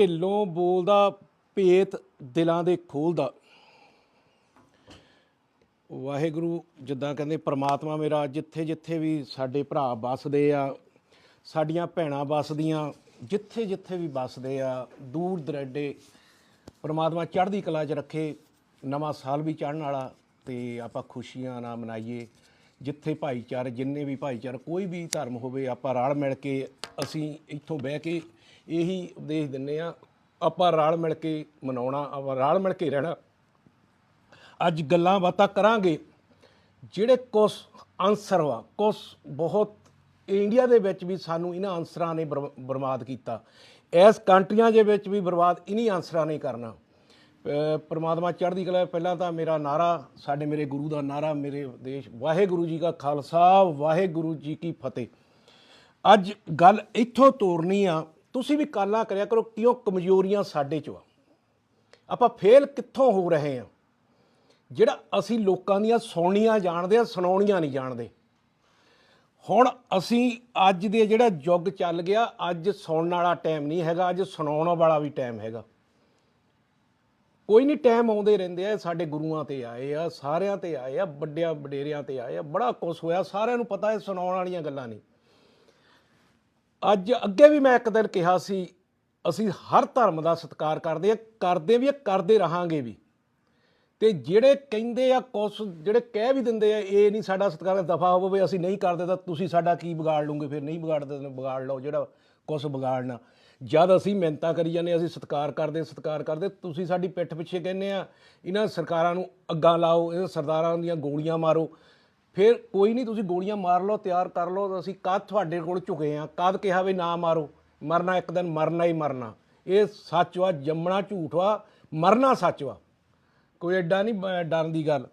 ਢਿੱਲੋਂ ਬੋਲਦਾ, ਭੇਤ ਦਿਲਾਂ ਦੇ ਖੋਲਦਾ। ਵਾਹਿਗੁਰੂ, ਜਿੱਦਾਂ ਕਹਿੰਦੇ, ਪ੍ਰਮਾਤਮਾ ਮੇਰਾ ਜਿੱਥੇ ਜਿੱਥੇ ਵੀ ਸਾਡੇ ਭਰਾ ਵੱਸਦੇ ਆ, ਸਾਡੀਆਂ ਭੈਣਾਂ ਵੱਸਦੀਆਂ ਜਿੱਥੇ ਜਿੱਥੇ ਵੀ ਵੱਸਦੇ ਆ, ਦੂਰ ਦਰੇਡੇ, ਪ੍ਰਮਾਤਮਾ ਚੜ੍ਹਦੀ ਕਲਾ 'ਚ ਰੱਖੇ, ਨਵਾਂ ਸਾਲ ਵੀ ਚੜ੍ਹਨ ਵਾਲਾ, ਤੇ ਆਪਾਂ ਖੁਸ਼ੀਆਂ ਨਾਲ ਮਨਾਈਏ। ਜਿੱਥੇ ਭਾਈਚਾਰੇ, ਜਿੰਨੇ ਵੀ ਭਾਈਚਾਰੇ, ਕੋਈ ਵੀ ਧਰਮ ਹੋਵੇ, ਆਪਾਂ ਰਲ ਮਿਲ ਕੇ ਅਸੀਂ ਇੱਥੋਂ ਬਹਿ ਕੇ ਇਹੀ ਉਪਦੇਸ਼ ਦਿੰਨੇ ਆ ਆਪਾਂ ਰਲ ਮਿਲ ਕੇ ਮਨਾਉਣਾ, ਆਪਾਂ ਰਲ ਮਿਲ ਕੇ ਰਹਿਣਾ। ਅੱਜ ਗੱਲਾਂ ਬਾਤਾਂ ਕਰਾਂਗੇ, ਜਿਹੜੇ ਕੁਝ ਆਨਸਰ ਵਾ ਕੁਝ ਬਹੁਤ ਇੰਡੀਆ ਦੇ ਵਿੱਚ ਵੀ ਸਾਨੂੰ ਇਹਨਾਂ ਆਨਸਰਾਂ ਨੇ ਬਰ- ਬਰਬਾਦ ਕੀਤਾ। ਇਸ ਕੰਟਰੀਆਂ ਦੇ ਵਿੱਚ ਵੀ ਬਰਬਾਦ ਇन्हीं ਆਨਸਰਾਂ ਨੇ ਕਰਨਾ। ਪਰਮਾਤਮਾ ਚੜ੍ਹਦੀ ਕਲਾ ਪਹਿਲਾਂ ਤਾਂ ਮੇਰਾ ਨਾਰਾ, ਸਾਡੇ ਮੇਰੇ ਗੁਰੂ ਦਾ ਨਾਰਾ, ਮੇਰੇ ਦੇਸ਼, ਵਾਹਿਗੁਰੂ ਜੀ ਕਾ ਖਾਲਸਾ, ਵਾਹਿਗੁਰੂ ਜੀ ਕੀ ਫਤਿਹ। ਅੱਜ ਗੱਲ ਇੱਥੋਂ ਤੋਰਨੀ ਆ ਤੁਸੀਂ ਵੀ ਕਾਲਾ ਕਰਿਆ ਕਰੋ, ਕਿਉਂ ਕਮਜ਼ੋਰੀਆਂ ਸਾਡੇ 'ਚ ਆ? ਆਪਾਂ ਫੇਲ ਕਿੱਥੋਂ ਹੋ ਰਹੇ ਆ ਜਿਹੜਾ ਅਸੀਂ ਲੋਕਾਂ ਦੀਆਂ ਸੁਣਨੀਆਂ ਜਾਣਦੇ ਆ, ਸੁਣਾਉਣੀਆਂ ਨਹੀਂ ਜਾਣਦੇ। ਹੁਣ ਅਸੀਂ ਅੱਜ ਦੇ ਜਿਹੜਾ ਯੁੱਗ ਚੱਲ ਗਿਆ, ਅੱਜ ਸੁਣਨ ਵਾਲਾ ਟਾਈਮ ਨਹੀਂ ਹੈਗਾ, ਅੱਜ ਸੁਣਾਉਣ ਵਾਲਾ ਵੀ ਟਾਈਮ ਹੈਗਾ। ਕੋਈ ਨਹੀਂ ਟਾਈਮ ਆਉਂਦੇ ਰਹਿੰਦੇ ਆ ਸਾਡੇ ਗੁਰੂਆਂ ਤੇ ਆਏ ਆ, ਸਾਰਿਆਂ ਤੇ ਆਏ ਆ, ਵੱਡਿਆਂ, ਵਡੇਰਿਆਂ ਤੇ ਆਏ ਆ, ਬੜਾ ਕੁਝ ਹੋਇਆ, ਸਾਰਿਆਂ ਨੂੰ ਪਤਾ ਹੈ ਸੁਣਾਉਣ ਵਾਲੀਆਂ ਗੱਲਾਂ ਨਹੀਂ। ਅੱਜ ਅੱਗੇ ਵੀ ਮੈਂ ਇੱਕ ਦਿਨ ਕਿਹਾ ਸੀ, ਅਸੀਂ ਹਰ ਧਰਮ ਦਾ ਸਤਿਕਾਰ ਕਰਦੇ ਆ ਕਰਦੇ ਵੀ ਆ ਕਰਦੇ ਰਹਾਂਗੇ ਵੀ। ਤੇ ਜਿਹੜੇ ਕਹਿੰਦੇ ਆ ਕੁਛ, ਜਿਹੜੇ ਕਹਿ ਵੀ ਦਿੰਦੇ ਆ, ਇਹ ਨਹੀਂ ਸਾਡਾ ਸਤਿਕਾਰ ਦਫਾ ਹੋਵੇ, ਅਸੀਂ ਨਹੀਂ ਕਰਦੇ ਤਾਂ ਤੁਸੀਂ ਸਾਡਾ ਕੀ ਵਿਗਾੜ ਲਓਗੇ? ਫਿਰ ਨਹੀਂ ਵਿਗਾੜਦੇ ਤਾਂ ਵਿਗਾੜ ਲਓ, ਜਿਹੜਾ ਕੁਛ ਵਿਗਾੜਨਾ। ਜਦ ਅਸੀਂ ਮਿਹਨਤਾਂ ਕਰੀ ਜਾਂਦੇ ਅਸੀਂ ਸਤਿਕਾਰ ਕਰਦੇ ਸਤਿਕਾਰ ਕਰਦੇ ਤੁਸੀਂ ਸਾਡੀ ਪਿੱਠ ਪਿੱਛੇ ਕਹਿੰਦੇ ਆ, ਇਹਨਾਂ ਸਰਕਾਰਾਂ ਨੂੰ ਅੱਗਾ ਲਾਓ, ਇਹਨਾਂ ਸਰਦਾਰਾਂ ਦੀਆਂ ਗੋਲੀਆਂ ਮਾਰੋ ਫਿਰ ਕੋਈ ਨਹੀਂ ਤੁਸੀਂ ਗੋਲੀਆਂ ਮਾਰ ਲਓ, ਤਿਆਰ ਕਰ ਲਓ, ਅਸੀਂ ਕਦ ਤੁਹਾਡੇ ਕੋਲ ਝੁਕੇ ਆ, ਕਦ ਕਿਹਾ ਵੀ ਨਾ ਮਾਰੋ। ਮਰਨਾ ਇੱਕ ਦਿਨ, ਮਰਨਾ ਹੀ ਮਰਨਾ। ਇਹ ਸੱਚ ਵਾ, ਜੰਮਣਾ ਝੂਠ ਵਾ, ਮਰਨਾ ਸੱਚ ਵਾ। ਕੋਈ ਐਡਾ ਨਹੀਂ ਡਰਨ ਦੀ ਗੱਲ।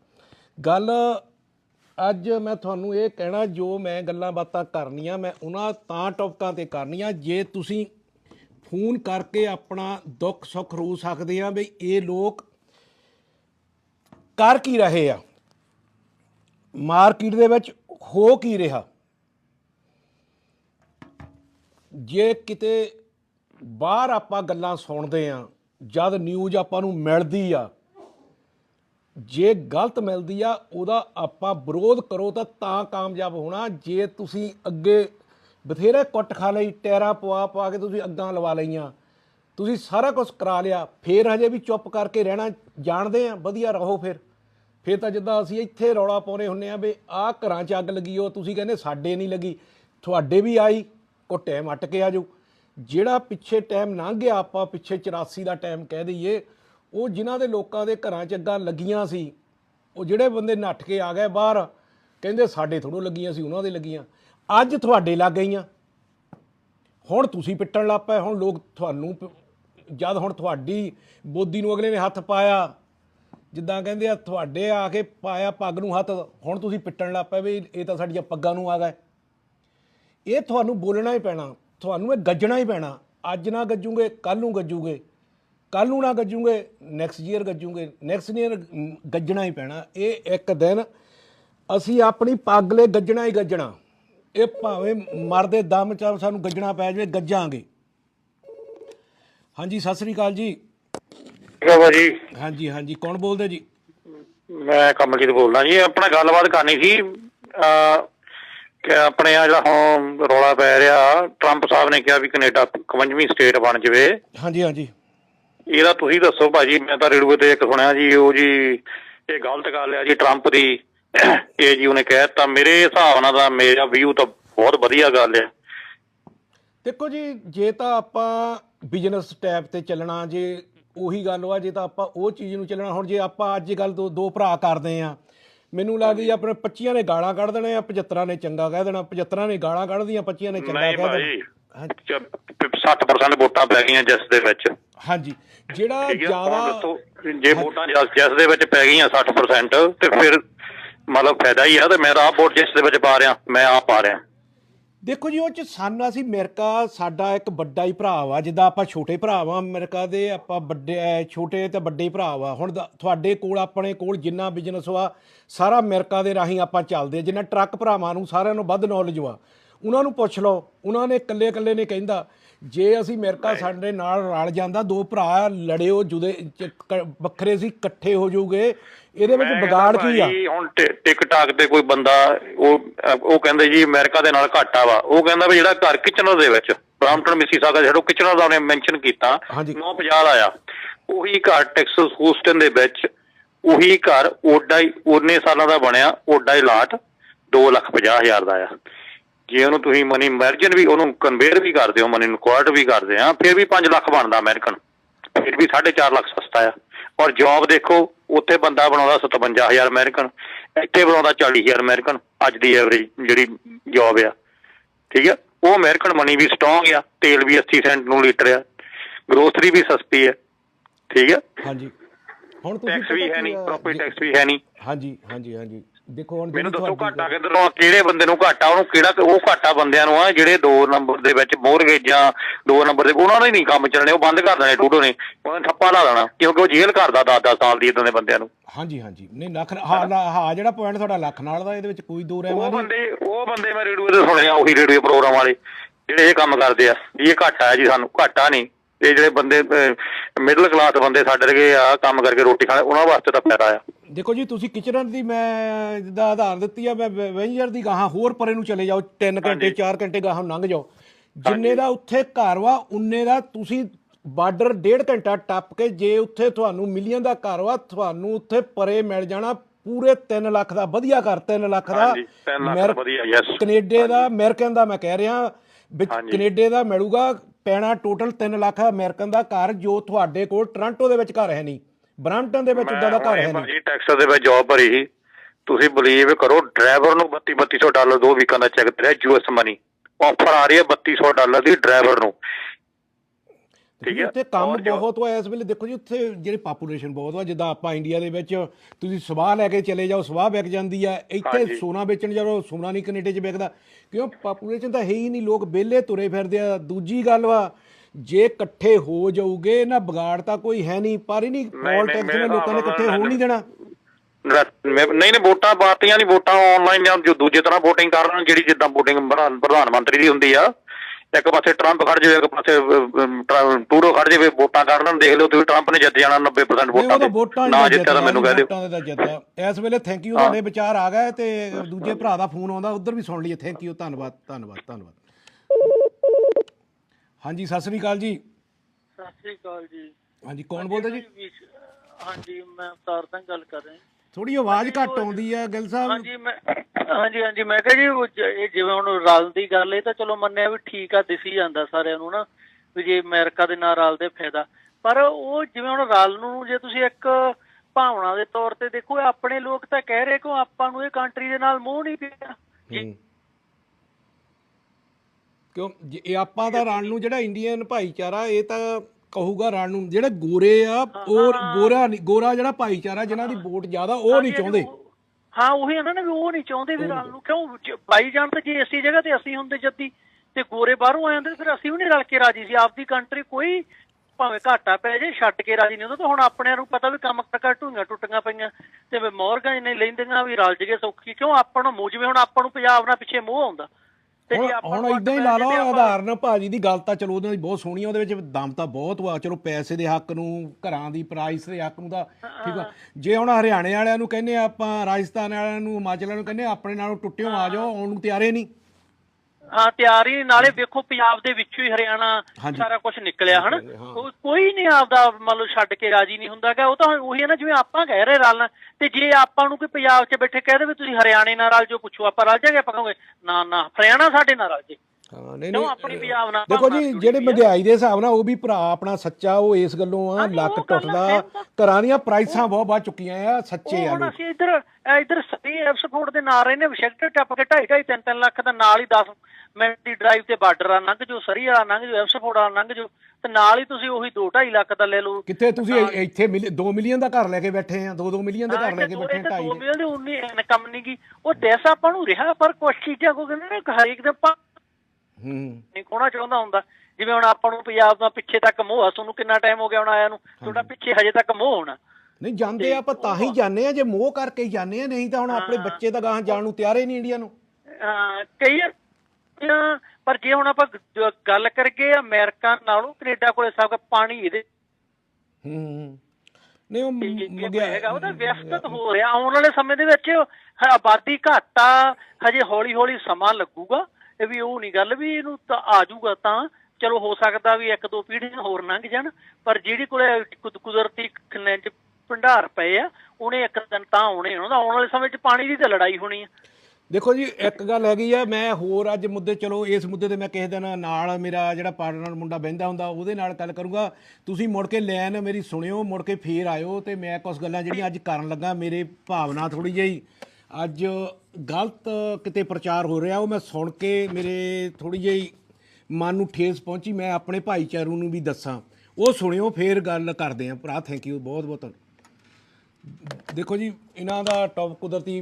ਗੱਲ, ਅੱਜ ਮੈਂ ਤੁਹਾਨੂੰ ਇਹ ਕਹਿਣਾ, ਜੋ ਮੈਂ ਗੱਲਾਂ ਬਾਤਾਂ ਕਰਨੀਆਂ, ਮੈਂ ਉਹਨਾਂ ਤਾਂ ਟੌਪਕਾਂ ਤੇ ਕਰਨੀਆਂ, ਜੇ ਤੁਸੀਂ ਫੋਨ ਕਰਕੇ ਆਪਣਾ ਦੁੱਖ ਸੁੱਖ ਰੋ ਸਕਦੇ ਆ ਵੀ ਇਹ ਲੋਕ ਕਰ ਕੀ ਰਹੇ ਆ। ਮਾਰਕੀਟ ਦੇ ਵਿੱਚ ਹੋ ਕੀ ਰਿਹਾ? ਜੇ ਕਿਤੇ ਬਾਹਰ ਆਪਾਂ ਗੱਲਾਂ ਸੁਣਦੇ ਆ ਜਦ ਨਿਊਜ਼ ਆਪਾਂ ਨੂੰ ਮਿਲਦੀ ਆ, ਜੇ ਗਲਤ ਮਿਲਦੀ ਆ, ਉਹਦਾ ਆਪਾਂ ਵਿਰੋਧ ਕਰੋ ਤਾਂ ਤਾਂ ਕਾਮਯਾਬ ਹੋਣਾ। ਜੇ ਤੁਸੀਂ ਅੱਗੇ ਬਥੇਰੇ ਕੁੱਟ ਖਾ ਲਈ, ਟੈਰਾ ਪਵਾ ਪਵਾ ਕੇ ਤੁਸੀਂ ਅੱਗਾਂ ਲਵਾ ਲਈਆਂ, ਤੁਸੀਂ ਸਾਰਾ ਕੁਝ ਕਰਾ ਲਿਆ, ਫੇਰ ਹਜੇ ਵੀ ਚੁੱਪ ਕਰਕੇ ਰਹਿਣਾ, ਜਾਣਦੇ ਆ ਵਧੀਆ ਰਹੋ ਫਿਰ। ਫੇਰ ਤਾਂ ਜਿੱਦਾਂ ਅਸੀਂ ਇੱਥੇ ਰੌਲਾ ਪਾਉਨੇ ਹੁੰਨੇ ਆ ਵੀ ਆਹ ਘਰਾਂ 'ਚ ਅੱਗ ਲੱਗੀ, ਉਹ ਤੁਸੀਂ ਕਹਿੰਦੇ ਸਾਡੇ ਨਹੀਂ ਲੱਗੀ। ਤੁਹਾਡੇ ਵੀ ਆਈ ਕੋ ਟਾਈਮ ਅਟ ਕੇ ਆਜੋ ਜਿਹੜਾ ਪਿੱਛੇ ਟਾਈਮ ਲੰਘ ਗਿਆ ਆਪਾਂ ਪਿੱਛੇ 84 ਦਾ ਟਾਈਮ ਕਹਿ ਦਈਏ, ਉਹ ਜਿਨ੍ਹਾਂ ਦੇ ਲੋਕਾਂ ਦੇ ਘਰਾਂ 'ਚ ਅੱਗਾਂ ਲੱਗੀਆਂ ਸੀ, ਉਹ ਜਿਹੜੇ ਬੰਦੇ ਨੱਠ ਕੇ ਆ ਗਏ ਬਾਹਰ, ਕਹਿੰਦੇ ਸਾਡੇ ਥੋੜੋ ਲੱਗੀਆਂ ਸੀ, ਉਹਨਾਂ ਦੇ ਲੱਗੀਆਂ। ਅੱਜ ਤੁਹਾਡੇ ਲੱਗ ਗਈਆਂ। ਹੁਣ ਤੁਸੀਂ ਪਿੱਟਣ ਲੱਗ ਪਏ, ਹੁਣ ਲੋਕ ਤੁਹਾਨੂੰ ਪ- ਜਦ ਹੁਣ ਤੁਹਾਡੀ ਬੋਦੀ ਨੂੰ ਅਗਲੇ ਨੇ ਹੱਥ ਪਾਇਆ ਜਿੱਦਾਂ ਕਹਿੰਦੇ ਆ, ਤੁਹਾਡੇ ਆ ਕੇ ਪਾਇਆ ਪੱਗ ਨੂੰ ਹੱਥ, ਹੁਣ ਤੁਸੀਂ ਪਿੱਟਣ ਲੱਗ ਪਏ ਵੀ ਇਹ ਤਾਂ ਸਾਡੀਆਂ ਪੱਗਾਂ ਨੂੰ ਆ ਗਏ। ਇਹ ਤੁਹਾਨੂੰ ਬੋਲਣਾ ਹੀ ਪੈਣਾ, ਤੁਹਾਨੂੰ ਇਹ ਗੱਜਣਾ ਹੀ ਪੈਣਾ। ਅੱਜ ਨਾ ਗੱਜੂਗੇ ਕੱਲ ਨੂੰ ਗੱਜੂਗੇ। ਕੱਲ ਨੂੰ ਨਾ ਗੱਜੂਗੇ ਨੈਕਸਟ ਈਅਰ ਗੱਜੂਗੇ। ਨੈਕਸਟ ਈਅਰ ਗੱਜਣਾ ਹੀ ਪੈਣਾ। ਇਹ ਇੱਕ ਦਿਨ ਅਸੀਂ ਆਪਣੀ ਪੱਗ ਲੈ ਗੱਜਣਾ ਹੀ ਗੱਜਣਾ। ਇਹ ਭਾਵੇਂ ਮਰਦੇ ਦਮ ਚ ਸਾਨੂੰ ਗੱਜਣਾ ਪੈ ਜਾਵੇ, ਗੱਜਾਂਗੇ। ਹਾਂਜੀ, ਸਤਿ ਸ੍ਰੀ ਅਕਾਲ ਜੀ। ਹੈ ਜੀ। ਹਾਂਜੀ ਹਾਂਜੀ। ਕੌਣ ਬੋਲਦੇ ਜੀ? ਮੈਂ ਕਮਲਜੀਤ ਬੋਲਦਾ ਜੀ। ਆਪਣਾ ਗੱਲਬਾਤ ਕਰਨੀ ਸੀ। ਕਿ ਆਪਣੇ ਆ ਜਿਹੜਾ ਹੁਣ ਰੌਲਾ ਪੈ ਰਿਹਾ ਟਰੰਪ ਸਾਹਿਬ ਨੇ ਕਿਹਾ ਵੀ ਕੈਨੇਡਾ 51ਵੀਂ ਸਟੇਟ ਬਣ ਜਾਵੇ। ਹਾਂਜੀ ਹਾਂਜੀ। ਇਹਦਾ ਤੁਸੀਂ ਦੱਸੋ ਭਾਜੀ ਮੈਂ ਤਾਂ ਰੇਡੀਓ ਤੇ ਇੱਕ ਸੁਣਿਆ ਜੀ ਉਹ ਜੀ ਇਹ ਗਲਤ ਗੱਲ ਆ ਜੀ ਟਰੰਪ ਦੀ। ਇਹ ਜੀ ਉਹਨੇ ਕਹਿ ਦਿੱਤਾ। ਮੇਰੇ ਹਿਸਾਬ ਨਾਲ ਤਾਂ ਮੇਰਾ ਵਿਊ ਤਾਂ ਬਹੁਤ ਵਧੀਆ ਗੱਲ ਆ। ਦੇਖੋ ਜੀ ਜੇ ਤਾਂ ਆਪਾਂ ਬਿਜ਼ਨਸ ਟੈਪ ਤੇ ਚੱਲਣਾ ਜੇ ਉਹੀ ਗੱਲ ਵਾ ਜੇ ਤਾਂ ਆਪਾਂ ਉਹ ਚੀਜ਼ ਨੂੰ ਚੱਲਣਾ ਹੁਣ ਜੇ ਆਪਾਂ ਅੱਜ ਕੱਲ ਦੋ ਦੋ ਭਰਾ ਕਰਦੇ ਆ ਮੈਨੂੰ ਲੱਗਦਾ ਆਪਣੇ 25 ਨੇ ਗਾਲਾਂ ਕੱਢ ਦੇਣੇ ਆ 75 ਨੇ ਚੰਗਾ ਕਹਿ ਦੇਣਾ 75 ਨੇ ਗਾਲਾਂ ਕੱਢਦੀਆਂ 25 ਨੇ ਚੰਗਾ ਕਹਿ ਦੇਣਾ। ਹਾਂਜੀ। 60% ਵੋਟਾਂ ਪੈ ਗਈਆਂ ਜਿਸ ਦੇ ਵਿੱਚ। ਹਾਂਜੀ ਜਿਹੜਾ ਜ਼ਿਆਦਾ ਜੇ ਵੋਟਾਂ ਜਿਸ ਦੇ ਵਿੱਚ ਪੈ ਗਈਆਂ 60% ਤੇ ਫਿਰ ਮਤਲਬ ਫਾਇਦਾ ਹੀ ਆ ਤੇ ਮੇਰਾ ਆਪ ਵੋਟ ਜਿਸ ਦੇ ਵਿੱਚ ਪਾ ਰਿਹਾ ਮੈਂ ਆਪ ਪਾ ਰਿਹਾ। ਦੇਖੋ ਜੀ, ਉਹ ਚ ਸਾਨੂੰ, ਅਸੀਂ ਅਮਰੀਕਾ, ਸਾਡਾ ਇੱਕ ਵੱਡਾ ਹੀ ਭਰਾ ਵਾ ਜਿੱਦਾਂ ਆਪਾਂ ਛੋਟੇ ਭਰਾ ਵਾ ਅਮਰੀਕਾ ਦੇ, ਆਪਾਂ ਵੱਡੇ ਛੋਟੇ ਤੇ ਵੱਡੇ ਭਰਾ ਵਾ ਹੁਣ ਦਾ- ਤੁਹਾਡੇ ਕੋਲ, ਆਪਣੇ ਕੋਲ ਜਿੰਨਾ ਬਿਜ਼ਨਸ ਵਾ, ਸਾਰਾ ਅਮਰੀਕਾ ਦੇ ਰਾਹੀਂ ਆਪਾਂ ਚੱਲਦੇ ਆ। ਜਿੰਨਾ ਟਰੱਕ ਭਰਾਵਾਂ ਨੂੰ ਸਾਰਿਆਂ ਨੂੰ ਵੱਧ ਨੌਲੇਜ ਵਾ, ਉਹਨਾਂ ਨੂੰ ਪੁੱਛ ਲਓ, ਉਹਨਾਂ ਨੇ ਇਕੱਲੇ ਇਕੱਲੇ ਨੇ ਕਹਿੰਦਾ ਜੇ ਅਸੀਂ ਅਮਰੀਕਾ ਸਾਡੇ ਨਾਲ ਰਲ ਜਾਂਦਾ ਦੋ ਭਰਾ ਲੜਿਓ ਜੁਦੇ ਵੱਖਰੇ ਸੀ ਇਕੱਠੇ ਹੋ ਜਾਊਗੇ ਇਹਦੇ ਵਿੱਚ ਵਿਗਾੜ ਕੀ ਆ? ਹੁਣ ਟਿਕਟਾਕ ਤੇ ਕੋਈ ਬੰਦਾ ਉਹ ਉਹ ਕਹਿੰਦੇ ਜੀ ਅਮਰੀਕਾ ਦੇ ਨਾਲ ਘਾਟਾ ਵਾ। ਉਹ ਕਹਿੰਦਾ ਵੀ ਜਿਹੜਾ ਘਰ ਕਿਚਨਰ ਦੇ ਵਿੱਚ ਬ੍ਰਾਂਪਟਨ ਮਿਸੀਸਾਗਾ ਜਿਹੜਾ ਕਿਚਨਰ ਦਾ ਉਹਨੇ ਮੈਂਸ਼ਨ ਕੀਤਾ ਹਾਂਜੀ। 950 ਦਾ ਆ ਉਹੀ ਘਰ ਟੈਕਸਸ ਹੂਸਟਨ ਦੇ ਵਿੱਚ ਉਹੀ ਘਰ ਓਡਾ ਹੀ ਉਹਨੇ ਸਾਲਾਂ ਦਾ ਬਣਿਆ ਓਡਾ ਹੀ ਲਾਟ 2 ਲੱਖ 50 ਹਜ਼ਾਰ ਦਾ ਆ ਜੇ ਉਹਨੂੰ ਤੁਸੀਂ ਮਨੀ ਮਰਜਨ ਵੀ ਉਹਨੂੰ ਕਨਵੇਅਰ ਵੀ ਕਰਦੇ ਹੋ ਮਨੀ ਨੂੰ ਕੁਆਰਟ ਵੀ ਕਰਦੇ ਆ ਫਿਰ ਵੀ 5 ਲੱਖ ਬਣਦਾ ਅਮਰੀਕਨ। ਫਿਰ ਵੀ 4.5 ਲੱਖ ਸਸਤਾ ਆ। ਔਰ ਜੌਬ ਦੇਖੋ ਉੱਥੇ ਬੰਦਾ ਬਣਾਉਂਦਾ 57000 ਅਮਰੀਕਨ ਇੱਥੇ ਬਣਾਉਂਦਾ 40000 ਅਮਰੀਕਨ ਅੱਜ ਦੀ ਐਵਰੇਜ ਜਿਹੜੀ ਜੌਬ ਆ। ਠੀਕ ਆ? ਉਹ ਅਮਰੀਕਨ ਮਨੀ ਵੀ ਸਟਰੋਂਗ ਆ ਤੇਲ ਵੀ 80 ਸੈਂਟ ਨੂੰ ਲੀਟਰ ਆ ਗਰੋਸਰੀ ਵੀ ਸਸਤੀ ਆ। ਠੀਕ ਆ? ਹਾਂਜੀ। ਹੁਣ ਤੁਸੀਂ ਟੈਕਸ ਵੀ ਹੈ ਨਹੀਂ ਪ੍ਰੋਪਰਟੀ ਟੈਕਸ ਵੀ ਹੈ ਨਹੀਂ। ਹਾਂਜੀ ਹਾਂਜੀ ਹਾਂਜੀ। ਦੇਖੋ ਹੁਣ ਮੈਨੂੰ ਦੱਸੋ ਘਾਟਾ ਕਿੱਧਰੋਂ ਆ? ਕਿਹੜੇ ਬੰਦੇ ਨੂੰ ਘਾਟਾ ਉਹਨੂੰ ਕਿਹੜਾ ਉਹ ਘਾਟਾ ਬੰਦਿਆਂ ਨੂੰ ਆ ਜਿਹੜੇ 2 ਨੰਬਰ ਦੇ ਵਿੱਚ ਮੋਰਗੇਜਾਂ 2 ਨੰਬਰ ਦੇ ਉਹਨਾਂ ਦੇ ਨਹੀਂ ਕੰਮ ਚੱਲਣੇ ਉਹ ਬੰਦ ਕਰ ਦੇਣੇ ਟੂਡੋ ਨੇ ਉਹਨਾਂ ਨੇ ਠੱਪਾ ਲਾ ਦੇਣਾ ਕਿਉਂਕਿ ਉਹ ਜੇਲ੍ਹ ਕਰਦਾ 10-10 ਸਾਲ ਦੀ ਇਦਾਂ ਦੇ ਬੰਦਿਆਂ ਨੂੰ। ਹਾਂਜੀ ਹਾਂਜੀ। ਨਹੀਂ ਲੱਖ ਹਾਂ ਜਿਹੜਾ ਪੁਆਇੰਟ ਤੁਹਾਡਾ ਲੱਖ ਨਾਲ ਦਾ ਇਹਦੇ ਵਿੱਚ ਕੋਈ ਦੋ ਰਹਿਮਾ ਉਹ ਨਹੀਂ। ਬੰਦੇ ਉਹ ਬੰਦੇ ਮੈਂ ਰੇਡੀਓ ਤੇ ਸੁਣਿਆ ਉਹੀ ਰੇਡੀਓ ਪ੍ਰੋਗਰਾਮ ਵਾਲੇ ਜਿਹੜੇ ਇਹ ਕੰਮ ਕਰਦੇ ਆ ਵੀ ਇਹ ਘਾਟਾ ਹੈ ਜੀ ਸਾਨੂੰ ਘਾਟਾ ਨਹੀਂ। ਇਹ ਜਿਹੜੇ ਬੰਦੇ ਮਿਡਲ ਕਲਾਸ ਬੰਦੇ ਸਾਡੇ ਵਰਗੇ ਆ ਕੰਮ ਕਰਕੇ ਰੋਟੀ ਖਾਣੇ ਉਹਨਾਂ ਵਾਸਤੇ ਤਾਂ ਫਾਇਦਾ ਆ। ਦੇਖੋ ਜੀ ਤੁਸੀਂ ਕਿਚਨ ਦੀ ਮੈਂ ਜਿੱਦਾਂ ਆਧਾਰ ਦਿੱਤੀ ਆ ਮੈਂ ਵੈਂਜਰ ਦੀ ਗਾਹਾਂ ਹੋਰ ਪਰੇ ਨੂੰ ਚਲੇ ਜਾਓ 3 ਘੰਟੇ 4 ਘੰਟੇ ਗਾਹਾਂ ਲੰਘ ਜਾਓ। ਜਿੰਨੇ ਦਾ ਉੱਥੇ ਘਰ ਵਾ ਉਨੇ ਦਾ ਤੁਸੀਂ ਬਾਰਡਰ ਡੇਢ ਘੰਟਾ ਟੱਪ ਕੇ ਜੇ ਉੱਥੇ ਤੁਹਾਨੂੰ ਮਿਲੀਅਨ ਦਾ ਘਰ ਵਾ ਤੁਹਾਨੂੰ ਉੱਥੇ ਪਰੇ ਮਿਲ ਜਾਣਾ ਪੂਰੇ 3 ਲੱਖ ਦਾ ਵਧੀਆ ਘਰ 3 ਲੱਖ ਦਾ। ਹਾਂਜੀ, ਲੱਖ ਦਾ ਵਧੀਆ। ਕੈਨੇਡਾ ਦਾ ਅਮਰੀਕਨ ਦਾ ਮੈਂ ਕਹਿ ਰਿਹਾ ਵਿੱਚ। ਕੈਨੇਡਾ ਦਾ ਮਿਲੂਗਾ ਪੈਣਾ ਟੋਟਲ 3 ਲੱਖ ਅਮਰੀਕਨ ਦਾ ਘਰ ਜੋ ਤੁਹਾਡੇ ਕੋਲ ਟੋਰਾਂਟੋ ਦੇ ਵਿੱਚ ਘਰ ਹੈ ਨਹੀਂ। ਬ੍ਰਾਂਟਨ ਦੇ ਵਿੱਚ ਉਦਾਂ ਦਾ ਘਰ ਹੈ ਨਹੀਂ। ਟੈਕਸਸ ਦੇ ਵਿੱਚ ਜੌਬ ਭਰੀ ਸੀ। ਤੁਸੀਂ ਬਲੀਵ ਕਰੋ ਡਰਾਈਵਰ ਨੂੰ 32 3200 ਡਾਲਰ ਦੋ ਵੀਕਾਂ ਦਾ ਚੈੱਕ ਤੇ ਯੂਐਸ ਮਨੀ ਆਫਰ ਆ ਰਹੀ ਹੈ 3200 ਡਾਲਰ ਦੀ ਡਰਾਈਵਰ ਨੂੰ। ਠੀਕ ਹੈ। ਉੱਥੇ ਕੰਮ ਬਹੁਤ ਹੋਇਆ ਇਸ ਵੇਲੇ ਦੇਖੋ ਜੀ ਉੱਥੇ ਜਿਹੜੀ ਪਾਪੂਲੇਸ਼ਨ ਬਹੁਤ ਵਾ ਜਿੱਦਾਂ ਆਪਾਂ ਇੰਡੀਆ ਦੇ ਵਿੱਚ ਤੁਸੀਂ ਸਵਾਹ ਲੈ ਕੇ ਚਲੇ ਜਾਓ ਸਵਾਹ ਵਿਕ ਜਾਂਦੀ ਆ ਇੱਥੇ। ਸੋਨਾ ਵੇਚਣ ਜਾਓ ਸੋਨਾ ਨਹੀਂ ਕੈਨੇਡਾ 'ਚ ਵਿਕਦਾ। ਕਿਉਂ? ਪਾਪੂਲੇਸ਼ਨ ਤਾਂ ਹੈ ਹੀ ਨਹੀਂ ਲੋਕ ਵਿਹਲੇ ਤੁਰੇ ਫਿਰਦੇ ਆ। ਦੂਜੀ ਗੱਲ ਵਾ ਜੇ ਇਕੱਠੇ ਹੋ ਜਾਊਗੇ ਨਾ ਵਿਗਾੜ ਤਾਂ ਕੋਈ ਹੈ ਨਹੀਂ ਪਰ ਹੀ ਨਹੀਂ ਨਹੀਂ, ਪੋਲਿਟਿਕਸ ਨੇ ਲੋਕਾਂ ਨੇ ਇਕੱਠੇ ਹੋਣ ਨਹੀਂ ਦੇਣਾ। ਨਹੀਂ ਨਹੀਂ ਵੋਟਾਂ ਪਾਰਟੀਆਂ ਨਹੀਂ ਵੋਟਾਂ ਆਨਲਾਈਨ ਜਾਂ ਜੋ ਦੂਜੇ ਤਰ੍ਹਾਂ VOTING ਕਰ ਰਹੇ ਜਿਹੜੀ ਜਿੱਦਾਂ VOTING ਪ੍ਰਧਾਨ ਮੰਤਰੀ ਦੀ ਹੁੰਦੀ ਆ ਇੱਕ ਪਾਸੇ ਟਰੰਪ ਖੜ ਜਾਵੇ ਇੱਕ ਪਾਸੇ ਟੂਡੋ ਖੜ ਜਾਵੇ ਵੋਟਾਂ ਕਰ ਲੈਣ ਦੇਖ ਲਓ ਤੁਸੀਂ ਟਰੰਪ ਨੇ ਜਿੱਤ ਜਾਣਾ 90% ਨਹੀਂ ਵੋਟਾਂ ਨਾ ਜਿੱਤਿਆ ਤਾਂ ਮੈਨੂੰ ਕਹਿ ਦਿਓ। ਦਾ ਇਸ ਵੇਲੇ ਥੈਂਕ ਯੂ ਤੁਹਾਡੇ ਵਿਚਾਰ ਆ ਗਏ ਤੇ ਦੂਜੇ ਭਰਾ ਦਾ ਫੋਨ ਆਉਂਦਾ ਉਧਰ ਵੀ ਸੁਣ ਲਈਏ। ਥੈਂਕ ਯੂ ਧੰਨਵਾਦ ਧੰਨਵਾਦ ਧੰਨਵਾਦ। ਹਾਂਜੀ ਸਤਿ ਸ੍ਰੀ ਅਕਾਲ ਜੀ। ਸਤਿ ਸ੍ਰੀ ਅਕਾਲ ਜੀ। ਹਾਂਜੀ ਕੌਣ ਬੋਲਦਾ ਜੀ? ਹਾਂਜੀ ਮੈਂ ਅਵਤਾਰ ਸਿੰਘ ਗੱਲ ਕਰ ਰਿਹਾ। ਥੋੜੀ ਆਵਾਜ਼ ਘੱਟ ਆਉਂਦੀ ਹੈ ਗਿਲ ਸਾਹਿਬ। ਹਾਂਜੀ ਮੈਂ ਹਾਂਜੀ ਹਾਂਜੀ ਮੈਂ ਕਿਹਾ ਜੀ ਉਹ ਜ- ਇਹ ਜਿਵੇਂ ਹੁਣ ਰਲ ਦੀ ਗੱਲ ਇਹ ਤਾਂ ਚਲੋ ਮੰਨਿਆ ਵੀ ਠੀਕ ਆ ਦਿਸੀ ਜਾਂਦਾ ਸਾਰਿਆਂ ਨੂੰ ਨਾ ਵੀ ਜੇ ਅਮਰੀਕਾ ਦੇ ਨਾਲ ਰਲਦੇ ਫਾਇਦਾ। ਪਰ ਉਹ ਜਿਵੇਂ ਹੁਣ ਰਲ ਨੂੰ ਜੇ ਤੁਸੀਂ ਇੱਕ ਭਾਵਨਾ ਦੇ ਤੌਰ ਤੇ ਦੇਖੋ ਇਹ ਆਪਣੇ ਲੋਕ ਤਾਂ ਕਹਿ ਰਹੇ ਕਿ ਆਪਾਂ ਨੂੰ ਇਹ ਕੰਟਰੀ ਦੇ ਨਾਲ ਮੋਹ ਨਹੀਂ ਪਿਆ। ਜੀ। ਕਿਉਂ? ਜੇ ਇਹ ਆਪਾਂ ਦਾ ਰਣ ਨੂੰ ਜਿਹੜਾ ਇੰਡੀਅਨ ਭਾਈਚਾਰਾ ਇਹ ਤਾਂ ਕਹੂਗਾ ਰਣ ਨੂੰ ਜਿਹੜੇ ਗੋਰੇ ਆ ਉਹ ਗੋਰਾ ਨਹੀਂ ਗੋਰਾ ਜਿਹੜਾ ਭਾਈਚਾਰਾ ਜਿਨ੍ਹਾਂ ਦੀ ਵੋਟ ਜ਼ਿਆਦਾ ਉਹ ਨਹੀਂ ਚਾਹੁੰਦੇ। ਹਾਂ ਉਹੀ ਹੈ ਨਾ ਵੀ ਉਹ ਨਹੀਂ ਚਾਹੁੰਦੇ ਵੀ ਰਲ ਨੂੰ। ਕਿਉਂ? ਬਾਈ ਜਾਨ ਤਾਂ ਜੇ ਅਸੀਂ ਜਗ੍ਹਾ ਤੇ ਅਸੀਂ ਹੁੰਦੇ ਜੱਦੀ ਤੇ ਗੋਰੇ ਬਾਹਰੋਂ ਆ ਜਾਂਦੇ ਫਿਰ ਅਸੀਂ ਵੀ ਨਹੀਂ ਰਲ ਕੇ ਰਾਜੀ ਸੀ। ਆਪਦੀ ਕੰਟਰੀ ਕੋਈ ਭਾਵੇਂ ਘਾਟਾ ਪੈ ਜੇ ਛੱਡ ਕੇ ਰਾਜੀ ਨਹੀਂ ਹੁੰਦਾ। ਤਾਂ ਹੁਣ ਆਪਣਿਆਂ ਨੂੰ ਪਤਾ ਵੀ ਕੰਮ ਕਰ ਢੂਈਆਂ ਟੁੱਟੀਆਂ ਪਈਆਂ। ਤੇ ਵੀ ਮੋਰਗਾਂ ਨੇ ਲੈਂਦੀਆਂ ਵੀ ਰਲ ਜਗੇ ਸੌਖੀ। ਕਿਉਂ? ਆਪਾਂ ਨੂੰ ਮੂੰਹ ਜਿਵੇਂ ਹੁਣ ਆਪਾਂ ਨੂੰ ਪੰਜਾਬ ਨਾਲ ਪਿੱਛੇ ਮੋਹ ਆਉਂਦਾ। ਤੇ ਹੁਣ ਜੇ ਆਪਾਂ ਹੁਣ ਨੂੰ ਇਦਾਂ ਹੀ ਲਾ ਲਓ ਆਧਾਰਨ ਭਾਜੀ ਦੀ ਗੱਲ ਤਾਂ ਚਲੋ ਉਹਨਾਂ ਦੀ ਬਹੁਤ ਸੋਹਣੀ ਆ ਉਹਦੇ ਵਿੱਚ ਦਮ ਤਾਂ ਬਹੁਤ ਵਾ ਚਲੋ ਪੈਸੇ ਦੇ ਹੱਕ ਨੂੰ ਘਰਾਂ ਦੀ ਪ੍ਰਾਈਸ ਦੇ ਹੱਕ ਨੂੰ ਤਾਂ ਠੀਕ ਆ। ਜੇ ਹੁਣ ਹਰਿਆਣੇ ਵਾਲਿਆਂ ਨੂੰ ਕਹਿੰਦੇ ਆਪਾਂ ਰਾਜਸਥਾਨ ਵਾਲਿਆਂ ਨੂੰ ਹਿਮਾਚਲ ਵਾਲਿਆਂ ਨੂੰ ਕਹਿੰਦੇ ਆਪਣੇ ਨਾਲੋਂ ਟੁੱਟਿਓ ਆ ਜਾਓ ਆਉਣ ਨੂੰ ਤਿਆਰੇ ਨਹੀਂ। ਤਿਆਰ ਹੀ। ਨਾਲੇ ਵੇਖੋ ਪੰਜਾਬ ਦੇ ਵਿੱਚੋਂ ਹੀ ਹਰਿਆਣਾ। ਸਾਰਾ ਕੁਝ ਨਿਕਲਿਆ ਹਨਾ। ਕੋਈ- ਨਹੀਂ ਆਪਦਾ ਮੰਨ ਲਓ ਛੱਡ ਕੇ ਰਾਜੀ ਨਹੀਂ ਹੁੰਦਾਗਾ ਉਹ ਤਾਂ ਉਹੀ ਹੈ ਨਾ ਜਿਵੇਂ ਆਪਾਂ ਕਹਿ ਰਹੇ ਰਲਣ ਤੇ ਜੇ ਆਪਾਂ ਨੂੰ ਕੋਈ ਪੰਜਾਬ 'ਚ ਬੈਠੇ ਕਹਿ ਦੇ ਵੀ ਤੁਸੀਂ ਹਰਿਆਣੇ ਨਾਲ ਰਲ ਜੋ ਪੁੱਛੋ ਆਪਾਂ ਰਲ ਜਾਗੇ ਆਪਾਂ ਕਹਾਂਗੇ ਨਾ ਨਾ ਹਰਿਆਣਾ ਸਾਡੇ ਨਾਲ ਰਲ ਜੇ ਹਾਂ ਨਹੀਂ ਨਹੀਂ ਆਪਣੀ ਪੰਜਾਬ ਨਾਲ ਦੇਖੋ ਜੀ ਜਿਹੜੇ। ਮਹਿੰਗਾਈ ਦੇ ਹਿਸਾਬ ਨਾਲ ਉਹ ਵੀ ਭਰਾ ਆਪਣਾ ਸੱਚਾ ਉਹ ਇਸ ਗੱਲੋਂ ਆ ਲੱਕ ਟੁੱਟਦਾ। ਘਰਾਂ ਦੀਆਂ ਪ੍ਰਾਈਸਾਂ ਬਹੁਤ ਵੱਧ ਚੁੱਕੀਆਂ ਆ ਸੱਚੇ ਆ ਹੁਣ ਲੋਕ ਅਸੀਂ ਇੱਧਰ ਇੱਧਰ ਸਰੀ ਐਪਸਫੋਰਡ ਦੇ ਨਾਲ ਰਹਿੰਦੇ ਵਿਸ਼ਕਟ ਟੱਪ ਕੇ 2.5 2.5 3 3 ਲੱਖ ਦਾ ਨਾਲ ਹੀ 10 ਦੀ ਡਰਾਈਵ ਤੇ ਬਾਰਡਰ ਆ ਲੰਘ ਜੋ ਸਰੀ ਵਾਲਾ ਲੰਘ ਜੋ ਐਪਸਫੋਰਡ ਵਾਲਾ ਲੰਘ ਜੋ ਤੇ ਨਾਲ ਹੀ ਤੁਸੀਂ ਉਹੀ 2 2.5 ਲੱਖ ਦਾ ਲੈ ਲਓ। ਕਿੱਥੇ ਤੁਸੀਂ ਇੱਥੇ 2 ਮਿਲੀਅਨ ਦਾ ਘਰ ਲੈ ਕੇ ਬੈਠੇ ਆ 2-2 ਮਿਲੀਅਨ ਦਾ ਘਰ ਲੈ ਕੇ ਬੈਠੇ ਆ ਢਾਈ ਢਾਈ ਦੋ ਦੀ ਉਨੀ ਇਨਕਮ ਨਹੀਂ ਗੀ। ਉਹ ਦੇਸ ਆਪਾਂ ਨੂੰ ਰਿਹਾ ਪਰ ਕੁਛ ਚੀਜ਼ਾਂ ਕੋ ਕਹਿੰਦੇ ਨੇ ਹਰੇਕ ਦੇ ਪਾ ਹੂੰ। ਨਹੀਂ ਖੋਣਾ ਚਾਹੁੰਦਾ ਹੁੰਦਾ। ਜਿਵੇਂ ਹੁਣ ਆਪਾਂ ਨੂੰ ਪੰਜਾਬ ਦਾ ਪਿੱਛੇ ਤੱਕ ਮੋਹ ਆ ਤੁਹਾਨੂੰ ਕਿੰਨਾ ਟਾਈਮ ਹੋ ਗਿਆ ਹੁਣ ਆਇਆ ਨੂੰ? ਤੁਹਾਡਾ ਪਿੱਛੇ ਹਜੇ ਤੱਕ ਮੋਹ ਹੋਣਾ। ਨਹੀਂ ਜਾਂਦੇ ਆਪਾਂ ਤਾਂ ਹੀ ਜਾਂਦੇ ਆ ਜੇ ਮੋਹ ਕਰਕੇ ਜਾਂਦੇ ਆ ਨਹੀਂ ਤਾਂ ਹੁਣ ਆਪਣੇ ਬੱਚੇ ਤਾਂ ਗਾਹਾਂ ਜਾਣ ਨੂੰ ਤਿਆਰ ਹੀ ਨਹੀਂ ਇੰਡੀਆ ਨੂੰ। ਕਈ ਜਾਂ ਪਰ ਜੇ ਹੁਣ ਆਪਾਂ ਗੱਲ ਕਰਗੇ ਅਮਰੀਕਾ ਨਾਲੋਂ ਕੈਨੇਡਾ ਕੋਲੇ ਸਭ ਪਾਣੀ ਇਹਦੇ ਹੂੰ। ਨਹੀਂ ਉਹ ਮੰਗਿਆ ਹੈਗਾ ਉਹਦਾ ਵਿਅਸਤ ਹੋ ਰਿਹਾ। ਆਉਣ ਵਾਲੇ ਸਮੇਂ ਦੇ ਵਿੱਚ ਆਬਾਦੀ ਘੱਟ ਹਜੇ ਹੌਲੀ ਹੌਲੀ ਸਮਾਂ ਲੱਗੂਗਾ। ਇਹ ਵੀ ਉਹ ਨਹੀਂ ਗੱਲ ਵੀ ਇਹਨੂੰ ਤਾਂ ਆ ਜਾਊਗਾ ਤਾਂ। ਚਲੋ ਹੋ ਸਕਦਾ ਵੀ ਇੱਕ ਦੋ ਪੀੜ੍ਹੀਆਂ ਹੋਰ ਲੰਘ ਜਾਣ ਪਰ ਜਿਹੜੀ ਕੋਲੇ ਕੁਦ- ਕੁਦਰਤੀ ਖਣਿਜ ਭੰਡਾਰ ਪਏ ਆ ਉਹਨੇ ਇੱਕ ਦਿਨ ਤਾਂ ਆਉਣੇ ਉਹਨਾਂ ਦਾ ਆਉਣ ਵਾਲੇ ਸਮੇਂ 'ਚ ਪਾਣੀ ਦੀ ਤਾਂ ਲੜਾਈ ਹੋਣੀ ਆ। ਦੇਖੋ ਜੀ, ਇੱਕ ਗੱਲ ਹੈਗੀ ਆ, ਮੈਂ ਹੋਰ ਅੱਜ ਮੁੱਦੇ, ਚਲੋ ਇਸ ਮੁੱਦੇ ਤੇ ਮੈਂ ਕਿਸੇ ਦਿਨ ਨਾਲ ਮੇਰਾ ਜਿਹੜਾ ਪਾਰਟਨਰ ਮੁੰਡਾ ਬਹਿੰਦਾ ਹੁੰਦਾ, ਉਹਦੇ ਨਾਲ ਗੱਲ ਕਰੂੰਗਾ। ਤੁਸੀਂ ਮੁੜ ਕੇ ਲੈਨ ਮੇਰੀ ਸੁਣਿਓ, ਮੁੜ ਕੇ ਫੇਰ ਆਇਓ ਤੇ ਮੈਂ ਕੁਝ ਗੱਲਾਂ ਜਿਹੜੀਆਂ ਅੱਜ ਕਰਨ ਲੱਗਾ, ਮੇਰੇ ਭਾਵਨਾ ਥੋੜੀ ਜਿਹੀ। ਅੱਜ ਗਲਤ ਕਿਤੇ ਪ੍ਰਚਾਰ ਹੋ ਰਿਹਾ, ਉਹ ਮੈਂ ਸੁਣ ਕੇ ਮੇਰੇ ਥੋੜੀ ਜਿਹੀ ਮਨ ਨੂੰ ਠੇਸ ਪਹੁੰਚੀ, ਮੈਂ ਆਪਣੇ ਭਾਈਚਾਰੂ ਨੂੰ ਵੀ ਦੱਸਾਂ। ਉਹ ਸੁਣਿਓ, ਫੇਰ ਗੱਲ ਕਰਦੇ ਆਂ। ਭਰਾ ਥੈਂਕ ਯੂ ਬਹੁਤ ਬਹੁਤ ਦੇਖੋ ਜੀ, ਇਹਨਾਂ ਦਾ ਟੌਪ ਕੁਦਰਤੀ